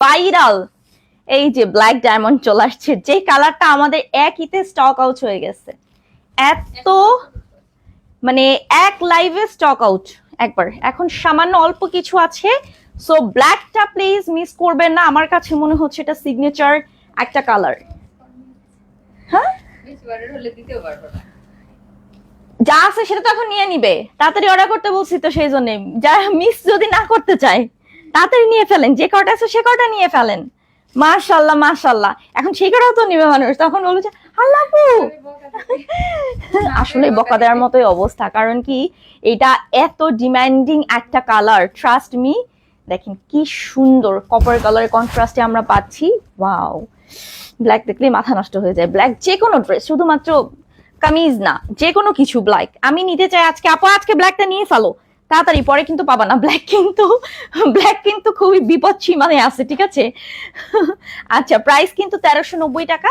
Viral এই যে black diamond চলে আসছে যে কালারটা আমাদের একইতে স্টক আউট হয়ে গেছে। এত মানে এক লাইভে স্টক আউট একবার এখন সামান্য অল্প কিছু আছে। সো ব্ল্যাকটা প্লিজ মিস করবেন না। আমার কাছে মনে হচ্ছে এটা সিগনেচার একটা কালার হ্যাঁ? যা আছে সেটা তো এখন নিয়ে নিবে। তাড়াতাড়ি অর্ডার করতে বলছি তো সেই জন্য যা মিস যদি না করতে চায়। তাড়াতাড়ি নিয়ে ফেলেন, যে কটা আছে সে কটা নিয়ে ফেলেন। মাশাল্লাহ মাশাল্লাহ এখন সেই কটাও তো নিবে মানুষ, তখন বলবে যে, আল্লাহ আসলে বকা দেওয়ার মতোই অবস্থা, কারণ কি এটা এত ডিমান্ডিং একটা কালার ট্রাস্ট মি দেখেন কি সুন্দর কপার কালারের কন্ট্রাস্টে আমরা পাচ্ছি। ওয়াও ব্ল্যাক দেখলে মাথা নষ্ট হয়ে যায়। ব্ল্যাক যে কোনো ড্রেস শুধুমাত্র কামিজ না, যে কোনো কিছু ব্ল্যাক আমি নিতে চাই আজকে, আপু, আজকে ব্ল্যাকটা নিয়ে ফেলো। তাড়াতাড়ি পরে কিন্তু পাবা না। ব্ল্যাক কিন্তু ব্ল্যাক কিন্তু খুবই বিপদ সীমানে আছে, ঠিক আছে? আচ্ছা প্রাইস কিন্তু তেরোশো নব্বই টাকা।